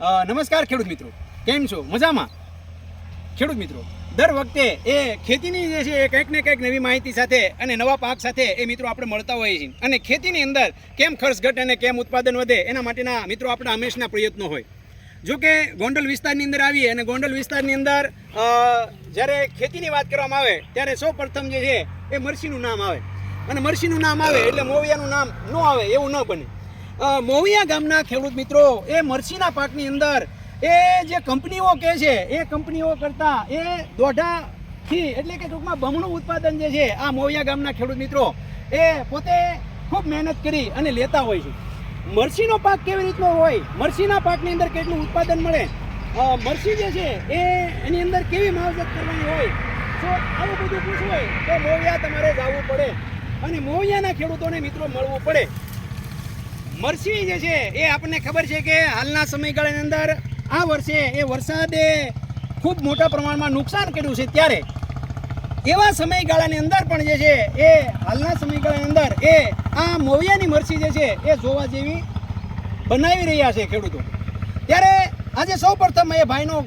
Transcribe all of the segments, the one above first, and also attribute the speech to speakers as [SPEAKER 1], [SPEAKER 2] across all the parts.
[SPEAKER 1] નમસ્કાર ખેડૂત મિત્રો. કેમ છો? મજામાં? ખેડૂત મિત્રો, દર વખતે એ ખેતીની જે છે એ કંઈક ને કંઈક નવી માહિતી સાથે અને નવા પાક સાથે એ મિત્રો આપણે મળતા હોઈએ છીએ. અને ખેતીની અંદર કેમ ખર્ચ ઘટે અને કેમ ઉત્પાદન વધે એના માટેના મિત્રો આપણા હંમેશના પ્રયત્નો હોય. જો કે ગોંડલ વિસ્તારની અંદર આવીએ અને ગોંડલ વિસ્તારની અંદર જ્યારે ખેતીની વાત કરવામાં આવે, ત્યારે સૌ પ્રથમ જે છે એ મરસીનું નામ આવે. અને મરસીનું નામ આવે એટલે મોવિયાનું નામ ન આવે, એવું ન બને. મોવિયા ગામના ખેડૂત મિત્રો, એ મરસીના પાકની અંદર, એ જે કંપનીઓ કહે છે, એ કંપનીઓ કરતાં એ દોઢાથી એટલે કે ટૂંકમાં બમણું ઉત્પાદન જે છે, આ મોવિયા ગામના ખેડૂત મિત્રો, એ પોતે ખૂબ મહેનત કરી અને લેતા હોય છે. મરસીનો પાક કેવી રીતનો હોય? મરસીના પાકની અંદર કેટલું ઉત્પાદન મળે? મરસી જે છે, એ એની અંદર કેવી માવજત કરવાની હોય? તો આવું બધું પૂછવું હોય તો મોવિયા તમારે જવું પડે અને મોવિયાના ખેડૂતોને મિત્રો મળવું પડે. મરસી જે છે એ આપણને ખબર છે કે હાલના સમયગાળાની અંદર આ વર્ષે એ વરસાદે ખૂબ મોટા પ્રમાણમાં નુકસાન કર્યું છે ત્યારે. એવા સમયગાળાની અંદર પણ જે છે એ હાલના સમયગાળાની અંદર એ આ મોવિયાની મરસી જે છે એ જોવા જેવી બનાવી રહ્યા છે ખેડૂતો. ત્યારે આજે સૌ પ્રથમ એ ભાઈનો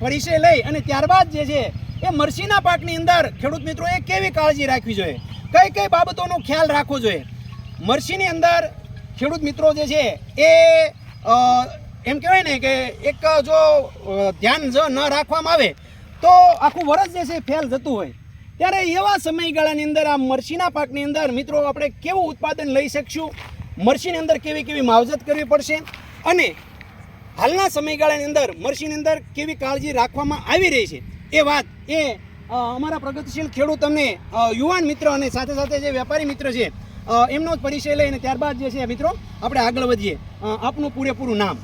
[SPEAKER 1] પરિચય લઈ અને ત્યારબાદ જે છે એ મરસીના પાકની અંદર ખેડૂત મિત્રો એ કેવી કાળજી રાખવી જોઈએ? કઈ કઈ બાબતોનો ખ્યાલ રાખવો જોઈએ? મરસીની અંદર ખેડૂત મિત્રો જે છે એ એમ કહેવાય ને કે એક જો ધ્યાન જો ન રાખવામાં આવે, તો આખું વરસ જે છે ફેલ જતું હોય. ત્યારે એવા સમયગાળાની અંદર, આ મરસીના પાકની અંદર, મિત્રો, આપણે કેવું ઉત્પાદન લઈ શકશું? મરસીની અંદર કેવી કેવી માવજત કરવી પડશે? અને હાલના સમયગાળાની અંદર, મરસીની અંદર કેવી કાળજી રાખવામાં આવી રહી છે? એ વાત એ અમારા પ્રગતિશીલ ખેડૂત અમને યુવાન મિત્ર અને સાથે સાથે જે વેપારી મિત્ર છે એમનો જ પરિચય લઈને ત્યારબાદ જે છે મિત્રો આપણે આગળ વધીએ. આપનું પૂરેપૂરું નામ?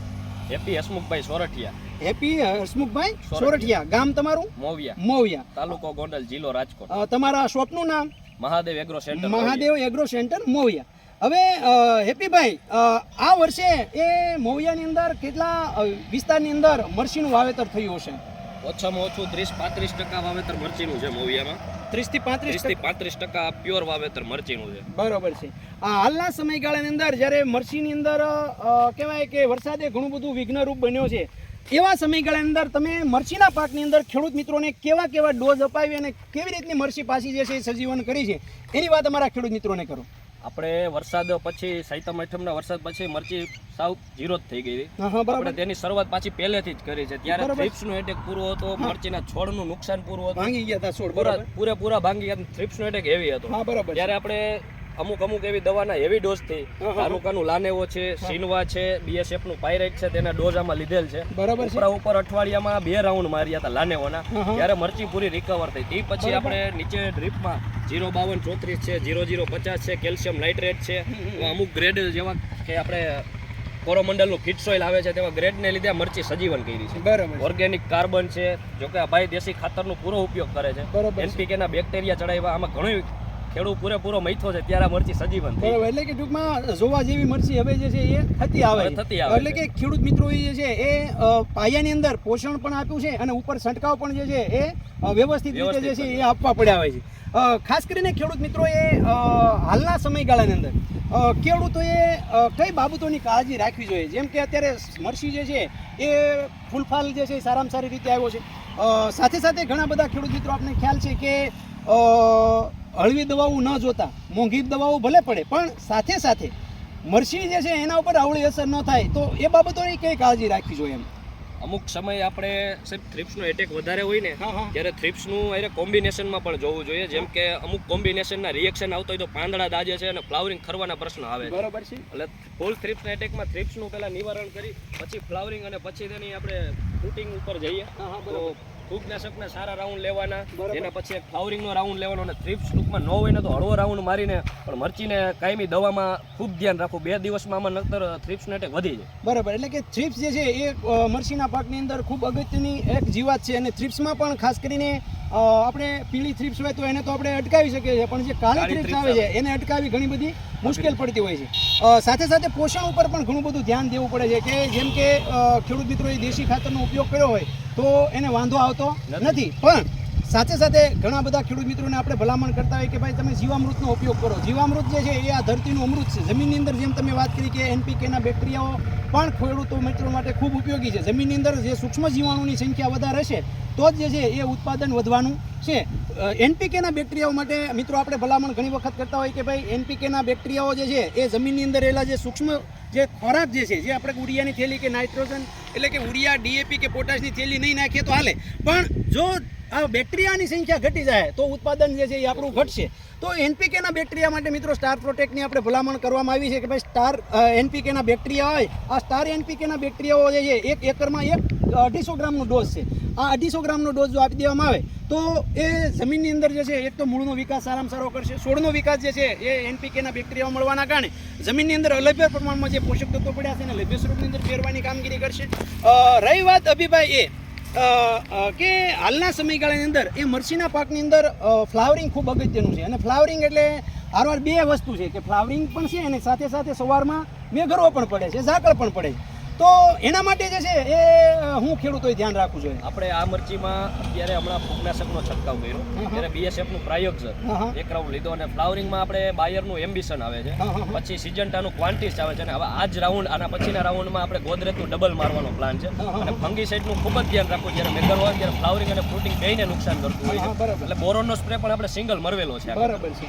[SPEAKER 2] હેપી હસમુખભાઈ સોરઠિયા.
[SPEAKER 1] હેપી હસમુખભાઈ સોરઠિયા. ગામ તમારું?
[SPEAKER 2] મોવિયા.
[SPEAKER 1] મોવિયા.
[SPEAKER 2] તાલુકો ગોંડલ જિલ્લો રાજકોટ.
[SPEAKER 1] તમારા શોપનું નામ?
[SPEAKER 2] Mahadev agro centre
[SPEAKER 1] Mahadev agro centre Moviya. હવે હેપીભાઈ આ વર્ષે એ મોવિયાની અંદર કેટલા વિસ્તારની અંદર મરસીનું વાવેતર થયું હશે?
[SPEAKER 2] ઓછામાં ઓછું ત્રીસ પાંત્રીસ ટકા વાવેતર મરચીનું છે મોવિયામાં.
[SPEAKER 1] ત્રીસથી પાંત્રીસ
[SPEAKER 2] ત્રીસથી પાંત્રીસ ટકા પ્યોર વાવેતર મરચીનું છે.
[SPEAKER 1] બરોબર છે. આ હાલના સમયગાળાની અંદર જ્યારે મરચીની અંદર કહેવાય કે વરસાદે ઘણું બધું વિઘ્નરૂપ બન્યો છે એવા સમયગાળાની અંદર તમે મરચીના પાકની અંદર ખેડૂત મિત્રોને કેવા કેવા ડોઝ અપાવી અને કેવી રીતની મરસી પાછી જે છે એ સજીવન કરી છે એની વાત અમારા ખેડૂત મિત્રોને કરો.
[SPEAKER 2] આપણે વરસાદ પછી સાતમ આઠમના વરસાદ પછી મરચી સાવ ઝીરો જ થઈ ગઈ આપણે તેની શરૂઆત પાછી પહેલેથી જ કરી છે. ત્યારે
[SPEAKER 1] થ્રિપ્સ
[SPEAKER 2] નો એટેક પૂરો હતો મરચીના છોડનું નુકસાન પૂરું હતું.
[SPEAKER 1] ભાંગી ગયા હતા છોડ
[SPEAKER 2] પૂરેપૂરા ભાંગી ગયા થ્રિપ્સનો એટેક હેવી હતો. ત્યારે આપણે અમુક અમુક એવી દવાના હેવી ડોઝથી.
[SPEAKER 1] હા, હા.
[SPEAKER 2] તાલુકાનું લાનેવો છે સિનવા છે બીએસએફનું પાયરેટ છે તેના ડોઝ આમાં લીધેલ છે.
[SPEAKER 1] બરાબર
[SPEAKER 2] ઉપરા ઉપર અઠવાડિયામાં બે રાઉન્ડ માર્યા હતા લાનેવાના. ત્યારે મરચી પૂરી રિકવર થઈ. તે પછી આપણે નીચે ડ્રીપમાં જીરો બાવન ચોત્રીસ છે જીરો જીરો પચાસ છે કેલ્શિયમ નાઇટ્રેટ છે. અમુક ગ્રેડ જેવા કે આપણે કોરોમંડલનું ફિટ સોઇલ આવે છે તેવા ગ્રેડને લીધે મરચી સજીવન કરી છે.
[SPEAKER 1] બરાબર
[SPEAKER 2] ઓર્ગેનિક કાર્બન છે. જોકે આ ભાઈ દેશી ખાતરનો પૂરો ઉપયોગ કરે છે.
[SPEAKER 1] બરોબર છે.
[SPEAKER 2] એનપીકે ના બેક્ટેરિયા ચડાવ્યા આમાં ઘણું ખેડૂત પૂરેપૂરો મૈથો છે ત્યારે મરચી સજીવન
[SPEAKER 1] બરાબર એટલે કે ટૂંકમાં જોવા જેવી મરચી હવે જે છે એ થતી આવે.
[SPEAKER 2] થતી આવે
[SPEAKER 1] એટલે કે ખેડૂત મિત્રો જે છે એ પાયાની અંદર પોષણ પણ આપ્યું છે અને ઉપર છંટકાવ પણ જે છે એ વ્યવસ્થિત રીતે જે છે એ આપવા પડ્યા હોય છે. ખાસ કરીને ખેડૂત મિત્રો એ હાલના સમયગાળાની અંદર ખેડૂતોએ કઈ બાબતોની કાળજી રાખવી જોઈએ? જેમ કે અત્યારે મરસી જે છે એ ફૂલફાલ જે છે એ સારામાં સારી રીતે આવ્યો છે. સાથે સાથે ઘણા બધા ખેડૂત મિત્રો આપને ખ્યાલ છે કે હળવી દવાઓ ન જોતા મોંઘી દવાઓ ભલે પડે પણ સાથે સાથે મરસી જે છે એના ઉપર આવડી અસર ન થાય તો એ બાબતોની કઈ કાળજી રાખવી જોઈએ એમ.
[SPEAKER 2] અમુક સમય આપણે સાહેબ થ્રિપ્સનો એટેક વધારે હોય ને ત્યારે થ્રિપ્સનું અરે કોમ્બિનેશનમાં પણ જોવું જોઈએ. જેમ કે અમુક કોમ્બિનેશનના રિએક્શન આવતો હોય તો પાંદડા દાજે છે અને ફ્લાવરિંગ ખરવાના પ્રશ્ન આવે
[SPEAKER 1] બરાબર છે.
[SPEAKER 2] એટલે ફૂલ થ્રિપ્સના એટેકમાં થ્રિપ્સનું પહેલાં નિવારણ કરી પછી ફ્લાવરિંગ અને પછી તેની આપણે ફ્રૂટિંગ ઉપર જઈએ. તો ફૂગનાશકના સારા રાઉન્ડ લેવાના. એના પછી એક ફ્લાવરિંગનો રાઉન્ડ લેવાનો અને થ્રિપ્સ ટૂંકમાં ન હોય ને તો હળવો રાઉન્ડ મારીને પણ મરચીને કાયમી દવામાં ખૂબ ધ્યાન રાખવું બે દિવસમાં આમાં નક્તર થ્રિપ્સનો એટેક વધી જાય.
[SPEAKER 1] બરાબર. એટલે કે થ્રીપ્સ જે છે એ મરચીના પાકની અંદર ખૂબ અગત્યની એક જીવાત છે અને થ્રીપ્સમાં પણ ખાસ કરીને આપણે પીળી થ્રિપ્સ હોય તો એને તો આપણે અટકાવી શકીએ છીએ. પણ જે કાળી થ્રીપ્સ આવે છે એને અટકાવી ઘણી બધી મુશ્કેલ પડતી હોય છે. સાથે સાથે પોષણ ઉપર પણ ઘણું બધું ધ્યાન દેવું પડે છે કે જેમ કે ખેડૂત મિત્રોએ દેશી ખાતરનો ઉપયોગ કર્યો હોય તો એને વાંધો આવતો નથી. પણ સાથે સાથે ઘણા બધા ખેડૂત મિત્રોને આપણે ભલામણ કરતા હોય કે ભાઈ તમે જીવામૃતનો ઉપયોગ કરો. જીવામૃત જે છે એ આ ધરતીનું અમૃત છે. જમીનની અંદર જેમ તમે વાત કરી કે એનપીકેના બેક્ટેરિયાઓ પણ ખેડૂતો મિત્રો માટે ખૂબ ઉપયોગી છે. જમીનની અંદર જે સૂક્ષ્મ જીવાણુની સંખ્યા વધારે છે તો જ જે છે એ ઉત્પાદન વધવાનું છે. એનપીકેના બેક્ટેરિયાઓ માટે મિત્રો આપણે ભલામણ ઘણી વખત કરતા હોય કે ભાઈ એનપીકેના બેક્ટેરિયાઓ જે છે એ જમીનની અંદર રહેલા જે સૂક્ષ્મ જે ખોરાક જે છે જે આપણે ઉડિયાની થેલી કે નાઇટ્રોજન એટલે કે ઉરિયા ડીએપી કે પોટાશની થેલી નહીં નાખીએ તો હાલે. પણ જો આ બેક્ટેરિયાની સંખ્યા ઘટી જાય તો ઉત્પાદન જે છે એ આપણું ઘટશે. તો એનપીકેના બેક્ટેરિયા માટે મિત્રો સ્ટાર પ્રોટેક્ટની આપણે ભલામણ કરવામાં આવી છે કે ભાઈ સ્ટાર એનપીકેના બેક્ટેરિયા હોય. આ સ્ટાર એનપીકેના બેક્ટેરિયાઓ જે છે, એક એકરમાં એક અઢીસો ગ્રામનો ડોઝ છે. આ અઢીસો ગ્રામનો ડોઝ જો આપી દેવામાં આવે, તો એ જમીનની અંદર જે છે, એક તો મૂળનો વિકાસ સારામાં સારો કરશે, છોડનો વિકાસ જે છે, એ એનપીકેના બેક્ટેરિયાઓ મળવાના કારણે જમીનની અંદર અલભ્ય પ્રમાણમાં જે પોષક તત્વો પડ્યા છે એને લભ્ય સ્વરૂપની અંદર ફેરવાની કામગીરી કરશે. રહી વાત અભિભાઈ એ. કે હાલના સમયગાળાની અંદર એ મરસીના પાકની અંદર ફ્લાવરિંગ ખૂબ અગત્યનું છે. અને ફ્લાવરિંગ એટલે હારવાર બે વસ્તુ છે, કે ફ્લાવરિંગ પણ છે અને સાથે સાથે સવારમાં મેઘરો પણ પડે છે, ઝાકળ પણ પડે છે. તો એના માટે જે છે એ હું ખેડૂતોએ ધ્યાન રાખવું જોઈએ.
[SPEAKER 2] આપણે આ મરચીમાં અત્યારે હમણાં ફૂગનાશકનો છંટકાવ કર્યો. ત્યારે બીએસએફનું નું
[SPEAKER 1] હા, હા.
[SPEAKER 2] એક રાઉન્ડ લીધો અને ફ્લાવરિંગમાં આપણે બાયરનું એમ્બિશન આવે છે. પછી સિજન્ટાનું ક્વાન્ટિસ આવે છે અને હવે આ જ રાઉન્ડ આના પછીના રાઉન્ડમાં આપણે ગોદરેજનું ડબલ મારવાનો પ્લાન છે.
[SPEAKER 1] અને ફંગી
[SPEAKER 2] અને ફંગીસાઇડનું ખૂબ જ ધ્યાન રાખવું જ્યારે મેગર હોય ત્યારે ફ્લાવરિંગ અને ફ્રૂટિંગ બેને નુકસાન કરતું હોય છે. એટલે બોરોનનો સ્પ્રે પણ આપણે સિંગલ મરવેલો છે.
[SPEAKER 1] બરાબર છે.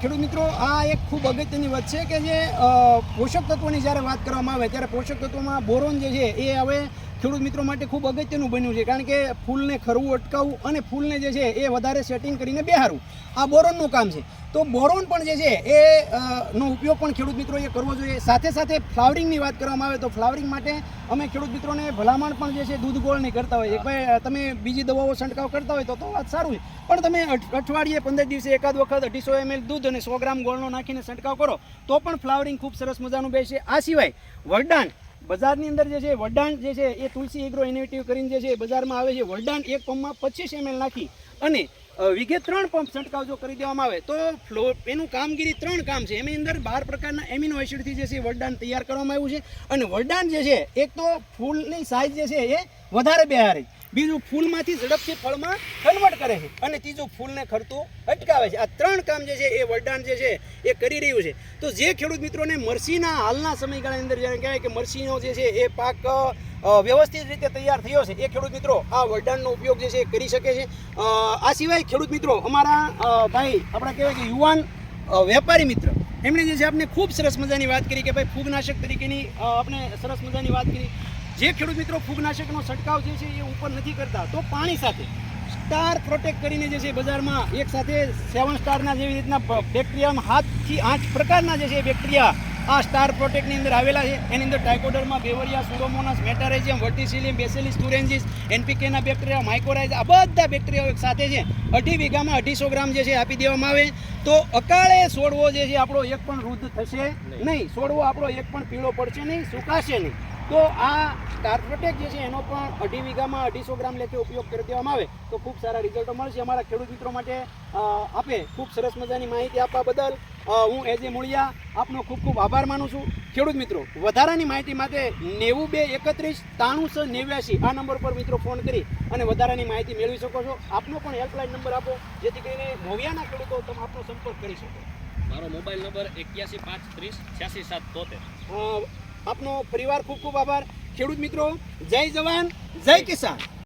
[SPEAKER 1] ખેડૂત મિત્રો આ એક ખૂબ અગત્યની વાત છે કે જે પોષક તત્વોની જ્યારે વાત કરવામાં આવે ત્યારે પોષક તત્વોમાં બોરોન જે છે એ હવે ખેડૂત મિત્રો માટે ખૂબ અગત્યનું બન્યું છે. કારણ કે ફૂલને ખરવું, અટકાવવું અને ફૂલને જે છે એ વધારે સેટિંગ કરીને બેહારવું. આ બોરોનનું કામ છે. તો બોરોન પણ જે છે એ નો ઉપયોગ પણ ખેડૂત મિત્રોએ કરવો જોઈએ. સાથે સાથે ફ્લાવરિંગની વાત કરવામાં આવે તો ફ્લાવરિંગ માટે અમે ખેડૂત મિત્રોને ભલામણ પણ જે છે દૂધ ગોળ નહીં કરતા હોય કે ભાઈ તમે બીજી દવાઓ છંટકાવ કરતા હોય તો તો વાત સારું છે. પણ તમે અઠ- અઠવાડિયે પંદર દિવસે એકાદ વખત અઢીસો એમએલ દૂધ અને સો ગ્રામ ગોળનો નાખીને છંટકાવ કરો, તો પણ ફ્લાવરિંગ ખૂબ સરસ મજાનું બેસે. આ સિવાય વરદાન બજારની અંદર જે છે, વડાણ જે છે, એ તુલસી એગ્રો ઇનોવેટિવ કરીને જે છે બજારમાં આવે છે. વડાણ એક પંપમાં પચીસ એમએલ નાખી અને વિઘે ત્રણ પંપ છંટકાવ જો કરી દેવામાં આવે, તો ફ્લો એનું કામગીરી ત્રણ કામ છે. એની અંદર બાર પ્રકારના એમિનો એસિડથી જે છે વરદાન તૈયાર કરવામાં આવ્યું છે. અને વરદાન જે છે, એક તો ફૂલની સાઇઝ જે છે, એ વધારે બેહારે. બીજું ફૂલમાંથી ઝડપથી ફળમાં કન્વર્ટ કરે છે. અને ત્રીજું ફૂલને ખરતું અટકાવે છે. આ ત્રણ કામ જે છે એ વરદાન જે છે એ કરી રહ્યું છે. તો જે ખેડૂત મિત્રોને મરસીના હાલના સમયગાળાની અંદર જ્યારે કહેવાય કે મરસીનો જે છે એ પાક વ્યવસ્થિત રીતે તૈયાર થયો છે. એ ખેડૂત મિત્રો આ વરદાનનો ઉપયોગ જે છે એ કરી શકે છે. આ સિવાય ખેડૂત મિત્રો અમારા ભાઈ આપણા કહેવાય કે યુવાન વેપારી મિત્ર, એમણે જે છે આપણે ખૂબ સરસ મજાની વાત કરી કે ભાઈ ફૂગનાશક તરીકેની આપણે સરસ મજાની વાત કરી. જે ખેડૂત મિત્રો ફૂગનાશકનો છંટકાવ જે છે એ ઉપર નથી કરતા તો પાણી સાથે સ્ટાર પ્રોટેક્ટ કરીને જે છે બજારમાં એક સાથે સેવન સ્ટારના જેવી રીતના બેક્ટેરિયામાં હાથથી આઠ પ્રકારના જે છે બેક્ટેરિયા આ સ્ટાર પ્રોટેક્ટની અંદર આવેલા છે. એની અંદર ટાઇકોડરમાં Beauveria Pseudomonas Metarhizium Verticillium Bacillus thuringiensis એનપીકેના bacteria mycorrhiza આ બધા બેક્ટેરિયાઓ એક સાથે છે. અઢી વીઘામાં અઢીસો ગ્રામ જે છે આપી દેવામાં આવે. તો અકાળે છોડવો જે છે આપણો એક પણ વૃદ્ધ થશે નહીં. છોડવો આપણો એક પણ પીળો પડશે નહીં. સુકાશે નહીં. તો આ કાર્પોટેક જે છે એનો પણ અઢી વીઘામાં અઢીસો ગ્રામ લેખે ઉપયોગ કરી દેવામાં આવે તો ખૂબ સારા રિઝલ્ટો મળશે. અમારા ખેડૂત મિત્રો માટે આપે ખૂબ સરસ મજાની માહિતી આપવા બદલ હું એજ એ મૂળિયા આપનો ખૂબ ખૂબ આભાર માનું છું. ખેડૂત મિત્રો વધારાની માહિતી માટે નેવું બે એકત્રીસ ત્રાણું છ નેવ્યાસી આ નંબર પર મિત્રો ફોન કરી અને વધારાની માહિતી મેળવી શકો છો. આપનો પણ હેલ્પલાઇન નંબર આપો જેથી કરીને મોવિયાના ખેડૂતો તમે આપનો સંપર્ક કરી શકો.
[SPEAKER 2] મારો મોબાઈલ નંબર એક્યાસી પાંચ ત્રીસ છ્યાસી સાત તોતેર.
[SPEAKER 1] આપનો પરિવાર ખૂબ ખૂબ આભાર. ખેડૂત મિત્રો જય જવાન જય કિસાન.